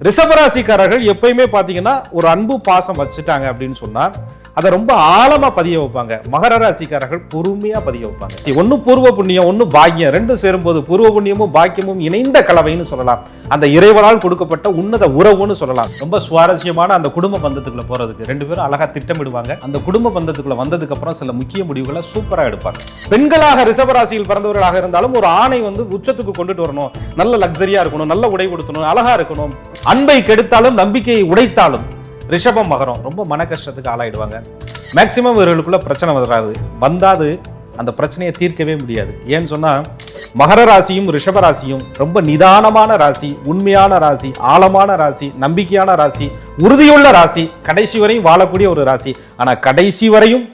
ரிஷபராசிக்காரர்கள் எப்பயுமே பாத்தீங்கன்னா ஒரு அன்பு பாசம் வச்சுட்டாங்க அப்படின்னு சொன்னால் அதை ரொம்ப ஆழமாக பதிய வைப்பாங்க. மகர ராசிக்காரர்கள் பொறுமையாக பதிய வைப்பாங்க. ஒன்று பூர்வ புண்ணியம் ஒன்று பாக்கியம். ரெண்டும் சேரும்போது பூர்வ புண்ணியமும் பாக்கியமும் இணைந்த கலவைன்னு சொல்லலாம். அந்த இறைவனால் கொடுக்கப்பட்ட உன்னத உறவுன்னு சொல்லலாம். ரொம்ப சுவாரஸ்யமான அந்த குடும்ப பந்தத்துக்குள்ள போகிறதுக்கு ரெண்டு பேரும் அழகாக திட்டமிடுவாங்க. அந்த குடும்ப பந்தத்துக்குள்ள வந்ததுக்கப்புறம் சில முக்கிய முடிவுகளை சூப்பராக எடுப்பாங்க. பெண்களாக ரிஷபராசியில் பிறந்தவர்களாக இருந்தாலும் ஒரு ஆணை வந்து உச்சத்துக்கு கொண்டுட்டு வரணும். நல்ல லக்ஸரியாக இருக்கணும். நல்ல உடை கொடுத்தணும் அழகாக இருக்கணும். அன்பை கெடுத்தாலும் நம்பிக்கையை உடைத்தாலும் ரிஷபம் மகரம் ரொம்ப மன கஷ்டத்துக்கு ஆளாயிடுவாங்க. மேக்சிமம் இவர்களுக்குள்ள பிரச்சனை வராது. வந்தாது அந்த பிரச்சனையை தீர்க்கவே முடியாது. ஏன்னு சொன்னால் மகர ராசியும் ரிஷப ராசியும் ரொம்ப நிதானமான ராசி உண்மையான ராசி ஆழமான ராசி நம்பிக்கையான ராசி உறுதியுள்ள ராசி கடைசி வரையும் வாழக்கூடிய ஒரு ராசி. ஆனால் கடைசி வரையும்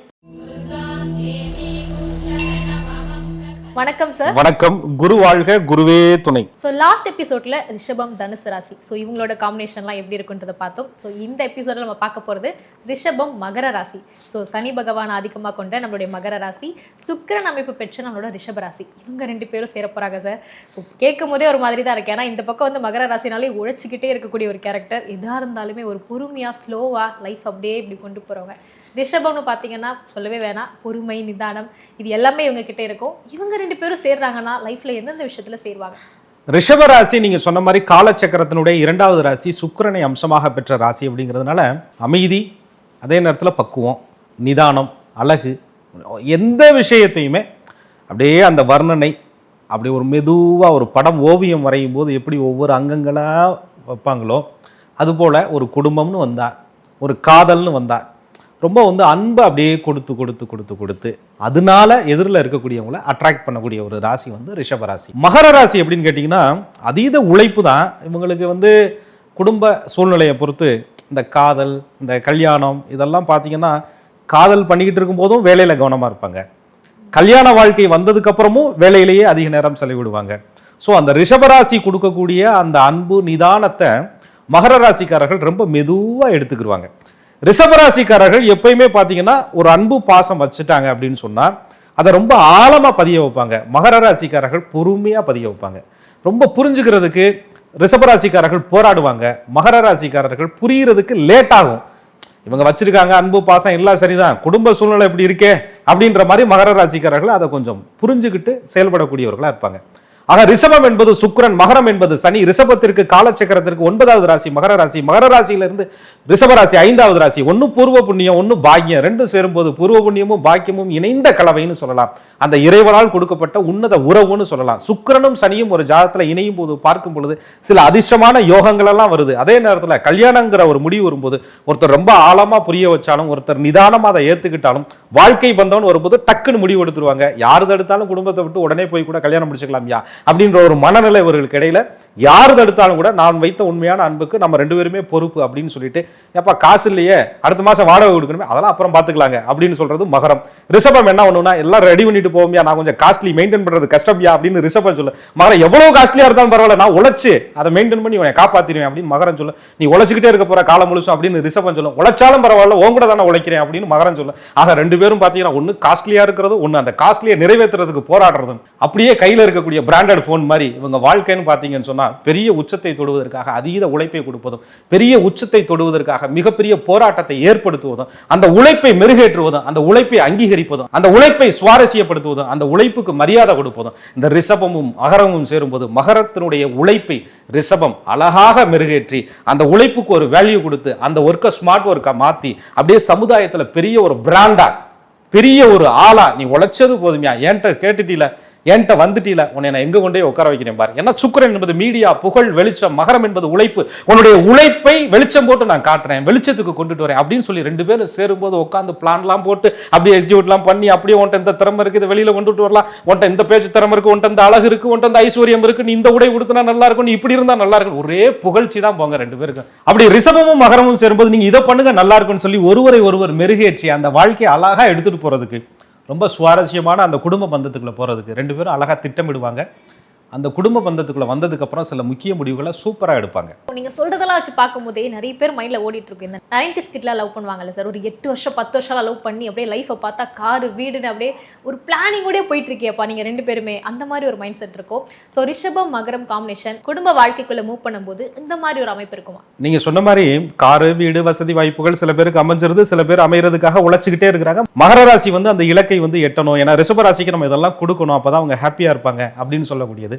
வணக்கம் சார் வணக்கம். குரு வாழ்க குருவே துணை. ஸோ லாஸ்ட் எபிசோட்ல ரிஷபம் தனுசு ராசி. ஸோ இவங்களோட காம்பினேஷன்லாம் எப்படி இருக்குன்றதை பார்த்தோம். ஸோ இந்த எபிசோட்ல நம்ம பார்க்க போகிறது ரிஷபம் மகர ராசி. ஸோ சனி பகவான் ஆதிக்கமாக கொண்ட நம்மளுடைய மகர ராசி. சுக்கிரன் அமைப்பு பெற்ற நம்மளோட ரிஷப ராசி. இவங்க ரெண்டு பேரும் சேர போறாங்க சார் ஸோ கேட்கும் போதே ஒரு மாதிரி தான் இருக்கு. ஏன்னா இந்த பக்கம் வந்து மகர ராசினாலே உழைச்சிக்கிட்டே இருக்கக்கூடிய ஒரு கேரக்டர் எதாக இருந்தாலுமே ஒரு பொறுமையாக ஸ்லோவாக லைஃப் அப்படியே இப்படி கொண்டு போகிறவங்க ரிஷபம்னு பார்த்தீங்கன்னா சொல்லவே வேணாம். பொறுமை நிதானம் இது எல்லாமே இவங்க கிட்டே இருக்கும். இவங்க ரெண்டு பேரும் சேர்றாங்கன்னா லைஃப்ல எந்தெந்த விஷயத்துல சேருவாங்க? ரிஷப ராசி நீங்க சொன்ன மாதிரி காலச்சக்கரத்தினுடைய இரண்டாவது ராசி சுக்கிரனை அம்சமாக பெற்ற ராசி அப்படிங்கிறதுனால அமைதி அதே நேரத்தில் பக்குவம் நிதானம் அழகு எந்த விஷயத்தையுமே அப்படியே அந்த வர்ணனை அப்படி ஒரு மெதுவாக ஒரு படம் ஓவியம் வரையும் போது எப்படி ஒவ்வொரு அங்கங்களாக வைப்பாங்களோ அதுபோல் ஒரு குடும்பம்னு வந்தா ஒரு காதல்னு வந்தா ரொம்ப வந்து அன்பை அப்படியே கொடுத்து கொடுத்து கொடுத்து கொடுத்து அதனால எதிரில் இருக்கக்கூடியவங்கள அட்ராக்ட் பண்ணக்கூடிய ஒரு ராசி வந்து ரிஷப ராசி. மகர ராசி எப்படின்னு கேட்டிங்கன்னா அதீத உழைப்பு தான். இவங்களுக்கு வந்து குடும்ப சூழ்நிலையை பொறுத்து இந்த காதல் இந்த கல்யாணம் இதெல்லாம் பார்த்தீங்கன்னா காதல் பண்ணிக்கிட்டு இருக்கும்போதும் வேலையில் கவனமாக இருப்பாங்க. கல்யாண வாழ்க்கை வந்ததுக்கப்புறமும் வேலையிலேயே அதிக நேரம் செலவிடுவாங்க. ஸோ அந்த ரிஷபராசி கொடுக்கக்கூடிய அந்த அன்பு நிதானத்தை மகர ராசிக்காரர்கள் ரொம்ப மெதுவாக எடுத்துக்கிடுவாங்க ரிஷபராசிக்காரர்கள் எப்பயுமே பார்த்தீங்கன்னா ஒரு அன்பு பாசம் வச்சுட்டாங்க அப்படின்னு சொன்னால் அதை ரொம்ப ஆழமாக பதிய வைப்பாங்க. மகர ராசிக்காரர்கள் பொறுமையாக பதிய வைப்பாங்க. ரொம்ப புரிஞ்சுக்கிறதுக்கு ரிஷபராசிக்காரர்கள் போராடுவாங்க. மகர ராசிக்காரர்கள் புரிகிறதுக்கு லேட் ஆகும். இவங்க வச்சிருக்காங்க அன்பு பாசம் எல்லாம் சரிதான். குடும்ப சூழ்நிலை இப்படி இருக்கே அப்படின்ற மாதிரி மகர ராசிக்காரர்கள் அதை கொஞ்சம் புரிஞ்சுக்கிட்டு செயல்படக்கூடியவர்களா இருப்பாங்க. ஆக ரிஷபம் என்பது சுக்கரன் மகரம் என்பது சனி. ரிஷபத்திற்கு காலச்சக்கரத்திற்கு ஒன்பதாவது ராசி மகர ராசி. மகர ராசியிலிருந்து ரிஷபராசி ஐந்தாவது ராசி ஒன்று பூர்வ புண்ணியம் ஒன்று பாக்கியம். ரெண்டும் சேரும்போது பூர்வ புண்ணியமும் பாக்கியமும் இணைந்த கலவைன்னு சொல்லலாம். அந்த இறைவனால் கொடுக்கப்பட்ட உன்னத உறவுன்னு சொல்லலாம். சுக்கிரனும் சனியும் ஒரு ஜாதத்தில் இணையும் போது பார்க்கும் பொழுது சில அதிர்ஷ்டமான யோகங்கள் எல்லாம் வருது. அதே நேரத்தில் கல்யாணங்கிற ஒரு முடிவு வரும்போது ஒருத்தர் ரொம்ப ஆழமாக புரிய வச்சாலும் ஒருத்தர் நிதானமாக அதை ஏற்றுக்கிட்டாலும் வாழ்க்கை பந்தவன் வரும்போது டக்குன்னு முடிவு எடுத்துருவாங்க. யாரு தடுத்தாலும் குடும்பத்தை விட்டு உடனே போய் கூட கல்யாணம் முடிச்சுக்கலாம் யா அப்படின்ற ஒரு மனநிலை இவர்களுக்கு இடையில யார் தடுத்தாலும் கூட நான் வைத்த உண்மையான அன்புக்கு நம்ம ரெண்டு பேருமே பொறுப்பு அப்படின்னு சொல்லிட்டு ஏப்பா காசு இல்லையே அடுத்த மாதம் வாடகை கொடுக்கணுமே அதெல்லாம் அப்புறம் பார்த்துக்கலாங்க அப்படின்னு சொல்றது மகரம். ரிஷபம் என்ன பண்ணுன்னா எல்லாம் ரெடி பண்ணிட்டு போவோம்யா நான் கொஞ்சம் காஸ்ட்லி மெயின்டைன் பண்றது கஷ்டம்யா அப்படின்னு ரிஷபம் சொல்ல மகரம் எவ்வளோ காஸ்ட்லியாக இருந்தாலும் பரவாயில்ல நான் உழைச்சு அதை மெயின்டைன் பண்ணி உன்னை காப்பாற்றிடுவேன் அப்படின்னு மகரம் சொல்ல நீ உழைச்சிக்கிட்டே இருக்க போற காலம் முழுசும் அப்படின்னு ரிஷபம் சொல்லும். உழைச்சாலும் பரவாயில்ல உன் கூட தானே உழைக்கிறேன் அப்படின்னு மகரம் சொல்ல ஆக ரெண்டு பேரும் பார்த்தீங்கன்னா ஒன்று காஸ்ட்லியாக இருக்கிறது ஒன்று அந்த காஸ்ட்லியை நிறைவேற்றுறதுக்கு போராடுறதும். அப்படியே கையில் இருக்கக்கூடிய பிராண்டட் ஃபோன் மாதிரி இவங்க வாழ்க்கைன்னு பார்த்தீங்கன்னு சொன்னால் சொன்னா பெரிய உச்சத்தை தொடுவதற்காக அதீத உழைப்பை கொடுப்பதும் பெரிய உச்சத்தை தொடுவதற்காக மிகப்பெரிய போராட்டத்தை ஏற்படுத்துவதும் அந்த உழைப்பை மெருகேற்றுவதும் அந்த உழைப்பை அங்கீகரிப்பதும் அந்த உழைப்பை சுவாரஸ்யப்படுத்துவதும் அந்த உழைப்புக்கு மரியாதை கொடுப்பதும் இந்த ரிஷபமும் மகரமும் சேரும்போது மகரத்தினுடைய உழைப்பை ரிஷபம் அழகாக மெருகேற்றி அந்த உழைப்புக்கு ஒரு வேல்யூ கொடுத்து அந்த ஒர்க்கை ஸ்மார்ட் ஒர்க்கை மாத்தி அப்படியே சமுதாயத்துல பெரிய ஒரு பிராண்டா பெரிய ஒரு ஆளா நீ உழைச்சது போதுமையா என்கிட்ட கேட்டுட்டீல என்கிட்ட வந்துட்டீல உன்னை நான் எங்க கொண்டே உட்கார வைக்கிறேன் பாரு. ஏன்னா சுக்கரன் என்பது மீடியா புகழ் வெளிச்சம் மகரம் என்பது உழைப்பு. உன்னுடைய உழைப்பை வெளிச்சம் போட்டு நான் காட்டுறேன் வெளிச்சத்துக்கு கொண்டுட்டு வரேன் அப்படின்னு சொல்லி ரெண்டு பேரும் சேரும்போது உட்காந்து பிளான்லாம் போட்டு அப்படியே எக்ஸிக்யூட்லாம் பண்ணி அப்படியே உன்ட்ட இந்த திறமை இருக்குது வெளியில் கொண்டுட்டு வரலாம். உன்ட்ட இந்த பேச்சு திறமை இருக்கு உன்ட்ட இந்த அழகு இருக்கு உன்ட்ட இந்த ஐஸ்வர்யம் இருக்கு நீ இந்த உடை உடுத்தினா நல்லா இருக்கும் நீ இப்படி இருந்தால் நல்லா இருக்கும். ஒரே புகழ்ச்சி தான் போங்க ரெண்டு பேருக்கும் அப்படி ரிஷபமும் மகரமும் சேரும்போது நீங்கள் இதை பண்ணுங்க நல்லா இருக்கும்னு சொல்லி ஒருவரை ஒருவர் மெருகேற்றி அந்த வாழ்க்கையை அழகாக எடுத்துகிட்டு போகிறதுக்கு ரொம்ப சுவாரஸ்யமான அந்த குடும்ப பந்தத்துக்குள்ள போகிறதுக்கு ரெண்டு பேரும் அழகாக திட்டமிடுவாங்க. அந்த குடும்ப பந்தத்துக்குள்ள வந்ததுக்கு அப்புறம் சில முக்கிய முடிவுகளை சூப்பரா எடுப்பாங்க. நீங்க சொல்றதெல்லாம் வச்சு பார்க்கும்போதே நிறைய பேர் மைண்ட்ல ஓடிட்டு இருக்கு இந்த நைன்டிஸ் கிட்லாம் லவ் பண்ணுவாங்கல்ல சார் ஒரு எட்டு வருஷம் பத்து வருஷம் லவ் பண்ணி அப்படியே லைஃப்பை பார்த்தா காரு வீடுன்னு அப்படியே ஒரு பிளானிங்கோடய போயிட்டு இருக்கியப்பா நீங்க ரெண்டு பேருமே. அந்த மாதிரி ஒரு மைண்ட் செட் இருக்கும். ஸோ ரிஷபம் மகரம் காம்பினேஷன் குடும்ப வாழ்க்கைக்குள்ள மூவ் பண்ணும்போது இந்த மாதிரி ஒரு அமைப்பு இருக்குமா? நீங்க சொன்ன மாதிரி காரு வீடு வசதி வாய்ப்புகள் சில பேருக்கு அமைஞ்சிருது சில பேர் அமைகிறதுக்காக உழைச்சிக்கிட்டே இருக்கிறாங்க. மகர ராசி வந்து அந்த இலக்கை வந்து எட்டணும். ஏன்னா ரிஷப ராசிக்கு நம்ம இதெல்லாம் கொடுக்கணும். அப்பதான் அவங்க ஹாப்பியா இருப்பாங்க அப்படின்னு சொல்லக்கூடியது.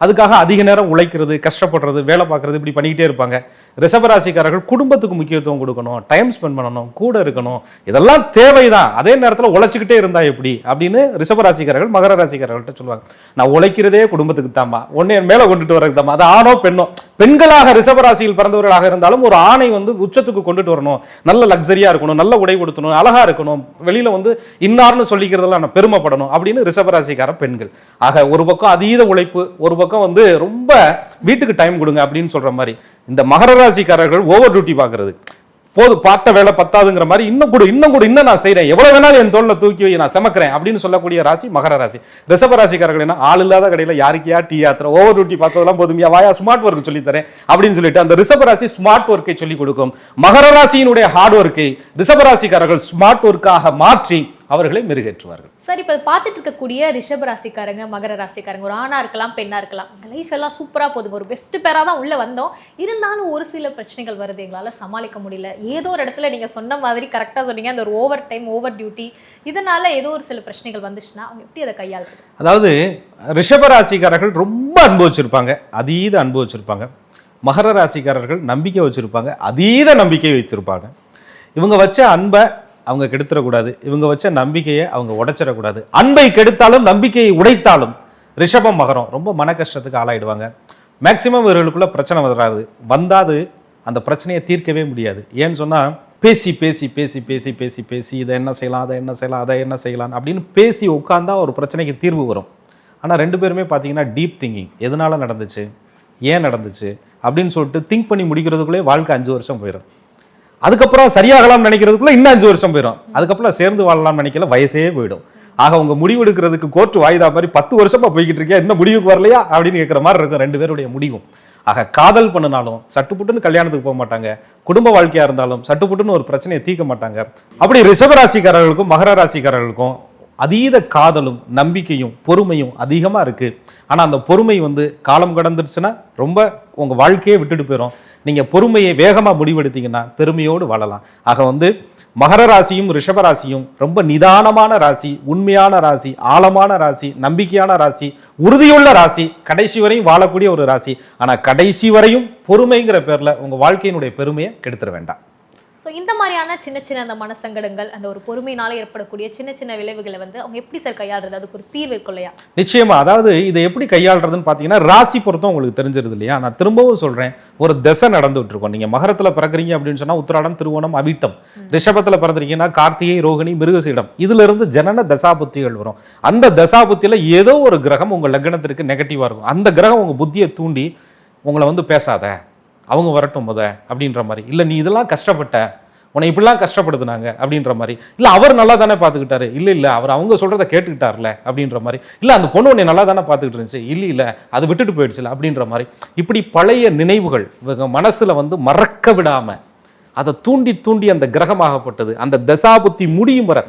அதுக்காக அதிக நேரம் உழைக்கிறது கஷ்டப்படுறது வேலை பார்க்கறது இப்படி பண்ணிக்கிட்டே இருப்பாங்க. ரிஷபராசிக்காரர்கள் குடும்பத்துக்கு முக்கியத்துவம் கொடுக்கணும் டைம் ஸ்பெண்ட் பண்ணணும் கூட இருக்கணும். இதெல்லாம் தேவைதான். அதே நேரத்தில் உழைச்சிக்கிட்டே இருந்தா எப்படி? அப்படின்னு ரிஷபராசிக்காரர்கள் மகர ராசிக்காரர்கள்ட்ட சொல்லுவாங்க. நான் உழைக்கிறதே குடும்பத்துக்கு தாம்மா ஒன்னே மேலே கொண்டுட்டு வரதுக்கு தாம்மா அது ஆணோ பெண்ணோ? பெண்களாக ரிஷபராசியில் பிறந்தவர்களாக இருந்தாலும் ஒரு ஆணை வந்து உச்சத்துக்கு கொண்டுட்டு வரணும். நல்ல லக்ஸரியா இருக்கணும் நல்ல உடை கொடுத்தணும் அழகா இருக்கணும். வெளியில வந்து இன்னார்னு சொல்லிக்கிறதெல்லாம் நான் பெருமைப்படணும் அப்படின்னு ரிஷபராசிக்கார பெண்கள். ஆக ஒரு பக்கம் அதீத உழைப்பு ஒரு பக்கம் வந்து ரொம்ப வீட்டுக்கு டைம் கொடுங்க அப்படின்னு சொல்ற மாதிரி. இந்த மகர ராசிக்காரர்கள் ஓவர் டியூட்டி பார்க்கறது போது பார்த்த வேலை பத்தாதுங்கிற மாதிரி இன்னும் கூட இன்னும் கூட இன்னும் நான் செய்கிறேன் எவ்வளோ வேணாலும் என் தோளில் தூக்கி வை நான் சமக்கிறேன் அப்படின்னு சொல்லக்கூடிய ராசி மகர ராசி. ரிஷப ராசிக்காரர்கள் என்ன ஆள் இல்லாத கடையில் யாருக்கியா டீ யாத்திரை ஓவர் டியூட்டி பார்த்ததெல்லாம் போதுமையா வாயா ஸ்மார்ட் ஒர்க் சொல்லித்தரேன் அப்படின்னு சொல்லிட்டு அந்த ரிஷப ராசி ஸ்மார்ட் ஒர்க்கை சொல்லிக் கொடுக்கும். மகர ராசியினுடைய ஹார்ட் ஒர்க்கை ரிஷப ராசிக்காரர்கள் ஸ்மார்ட் ஒர்க்காக மாற்றி அவர்களை மெருகேற்றுவார்கள். சார் இப்போ பார்த்துட்டு இருக்கக்கூடிய ரிஷப ராசிக்காரங்க மகர ராசிக்காரங்க ஒரு ஆணா இருக்கலாம் பெண்ணா இருக்கலாம் லைஃப் எல்லாம் சூப்பரா போதுங்க ஒரு பெஸ்ட் பேரா தான் உள்ள வந்தோம். இருந்தாலும் ஒரு சில பிரச்சனைகள் வருது. எங்களால சமாளிக்க முடியல. ஏதோ ஒரு இடத்துல நீங்க சொன்ன மாதிரி கரெக்டா சொன்னீங்க. அந்த ஒரு ஓவர் டைம் ஓவர் டியூட்டி இதனால ஏதோ ஒரு சில பிரச்சனைகள் வந்துச்சுன்னா அவங்க எப்படி அதை கையாளுறது? அதாவது ரிஷப ராசிக்காரர்கள் ரொம்ப அன்பு வச்சிருப்பாங்க. அதீத அன்பு வச்சிருப்பாங்க. மகர ராசிக்காரர்கள் நம்பிக்கை வச்சிருப்பாங்க. அதீத நம்பிக்கை வச்சிருப்பாங்க இவங்க வச்ச அன்பை அவங்க கெடுத்துடக்கூடாது இவங்க வச்ச நம்பிக்கையை அவங்க உடைச்சிடக்கூடாது. அன்பை கெடுத்தாலும் நம்பிக்கையை உடைத்தாலும் ரிஷபம் மகரம் ரொம்ப மன கஷ்டத்துக்கு ஆளாயிடுவாங்க. மேக்சிமம் இவர்களுக்குள்ள பிரச்சனை வராது. வந்தாது அந்த பிரச்சனையை தீர்க்கவே முடியாது. ஏன்னு சொன்னால் பேசி பேசி பேசி பேசி பேசி பேசி இதை என்ன செய்யலாம் அதை என்ன செய்யலாம் அதை என்ன செய்யலாம் அப்படின்னு பேசி உட்காந்தா ஒரு பிரச்சனைக்கு தீர்வு வரும். ஆனால் ரெண்டு பேருமே பார்த்தீங்கன்னா டீப் திங்கிங் எதனால் நடந்துச்சு? ஏன் நடந்துச்சு? அப்படின்னு சொல்லிட்டு திங்க் பண்ணி முடிக்கிறதுக்குள்ளே வாழ்க்கை அஞ்சு வருஷம் போயிடும் அதுக்கப்புறம் சரியாகலாம்னு நினைக்கிறதுக்குள்ள இன்னும் அஞ்சு வருஷம் போயிடும். அதுக்கப்புறம் சேர்ந்து வாழலாம்னு நினைக்கல வயசே போயிடும். ஆக உங்க முடிவு எடுக்கிறதுக்கு கோர்ட்டு வாய்தா மாதிரி பத்து வருஷமா போய்கிட்டு இருக்கியா இன்னும் முடிவுக்கு வரலையா அப்படின்னு கேட்குற மாதிரி இருக்கும் ரெண்டு பேருடைய முடிவும். ஆக காதல் பண்ணினாலும் சட்டுப்புட்டுன்னு கல்யாணத்துக்கு போக மாட்டாங்க. குடும்ப வாழ்க்கையா இருந்தாலும் சட்டுப்புட்டுன்னு ஒரு பிரச்சனையை தீர்க்க மாட்டாங்க. அப்படி ரிஷபராசிக்காரர்களுக்கும் மகர ராசிக்காரர்களுக்கும் அதீத காதலும் நம்பிக்கையும் பொறுமையும் அதிகமாக இருக்கு. ஆனால் அந்த பொறுமை வந்து காலம் கடந்துடுச்சுன்னா ரொம்ப உங்கள் வாழ்க்கையே விட்டுட்டு போயிடும் நீங்கள் பொறுமையை வேகமாக முடிவெடுத்தீங்கன்னா பெருமையோடு வாழலாம். ஆக வந்து மகர ராசியும் ரிஷபராசியும் ரொம்ப நிதானமான ராசி உண்மையான ராசி ஆழமான ராசி நம்பிக்கையான ராசி உறுதியுள்ள ராசி கடைசி வரையும் வாழக்கூடிய ஒரு ராசி. ஆனால் கடைசி வரையும் பொறுமைங்கிற பேரில் உங்கள் வாழ்க்கையினுடைய பெருமையை கெடுத்துட வேண்டாம். ஸோ இந்த மாதிரியான சின்ன சின்ன அந்த மனசங்கடங்கள் அந்த ஒரு பொறுமையினால ஏற்படக்கூடிய சின்ன சின்ன விளைவுகளை வந்து அவங்க எப்படி சார் கையாளுறது? அதுக்கு ஒரு தீர்வு இருக்கும் இல்லையா? நிச்சயமா. அதாவது இதை எப்படி கையாளுறதுன்னு பார்த்தீங்கன்னா ராசி பொறுத்தும் உங்களுக்கு தெரிஞ்சிருது இல்லையா? நான் திரும்பவும் சொல்றேன் ஒரு திசை நடந்துட்டு இருக்கோம் நீங்க மகரத்துல பிறக்குறீங்க அப்படின்னு சொன்னா உத்திராடம் திருவோணம் அவிட்டம். ரிஷபத்துல பிறந்திருக்கீங்கன்னா கார்த்திகை ரோகிணி மிருகசீடம். இதுல இருந்து ஜனன தசாபுத்திகள் வரும். அந்த தசாபுத்தியில ஏதோ ஒரு கிரகம் உங்க லக்னத்திற்கு நெகட்டிவா இருக்கும். அந்த கிரகம் உங்க புத்தியை தூண்டி உங்களை வந்து பேசாத. அவங்க வரட்டும் முத அப்படின்ற மாதிரி. இல்லை நீ இதெல்லாம் கஷ்டப்பட்ட உன்னை இப்படிலாம் கஷ்டப்படுத்துனாங்க அப்படின்ற மாதிரி. இல்லை அவர் நல்லா தானே பார்த்துக்கிட்டாரு. இல்லை இல்லை அவர் அவங்க சொல்கிறத கேட்டுக்கிட்டார்ல அப்படின்ற மாதிரி. இல்லை அந்த பொண்ணு உன்னை நல்லா தானே பார்த்துக்கிட்டு இருந்துச்சு. இல்லை இல்லை அது விட்டுட்டு போயிடுச்சுல அப்படின்ற மாதிரி. இப்படி பழைய நினைவுகள் இவங்க மனசில் வந்து மறக்க விடாமல் அதை தூண்டி தூண்டி அந்த கிரகமாகப்பட்டது. அந்த தசாபுத்தி முடியும் வர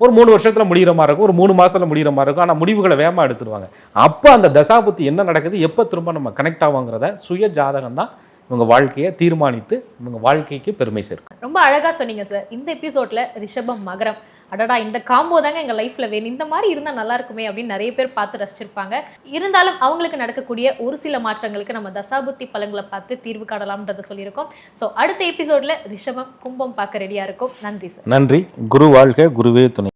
ஒரு மூணு வருஷத்தில் முடிகிற மாதிரி இருக்கும் ஒரு மூணு மாதத்தில் முடிகிற மாதிரி இருக்கும் ஆனால் முடிவுகளை வேகமாக எடுத்துருவாங்க. அப்போ அந்த தசாபுத்தி என்ன நடக்குது? எப்போ திரும்ப நம்ம கனெக்ட் ஆகுங்கிறத சுய ஜாதகம் தான் இவங்க வாழ்க்கையை தீர்மானித்து இவங்க வாழ்க்கைக்கு பெருமை சேர்க்கும். ரொம்ப அழகா சொன்னீங்க சார் இந்த எபிசோட்ல ரிஷபம் மகரம். அடடா இந்த காம்போ தாங்க எங்க லைஃப்ல வேணும். இந்த மாதிரி இருந்தா நல்லா இருக்குமே அப்படின்னு நிறைய பேர் பார்த்து ரசிச்சிருப்பாங்க. இருந்தாலும் அவங்களுக்கு நடக்கக்கூடிய ஒரு சில மாற்றங்களுக்கு நம்ம தசாபுத்தி பலன்களை பார்த்து தீர்வு காணலாம்ன்றதை சொல்லியிருக்கோம். ஸோ அடுத்த எபிசோட்ல ரிஷபம் கும்பம் பார்க்க ரெடியா இருக்கும். நன்றி சார் நன்றி. குரு வாழ்க குருவே துணை.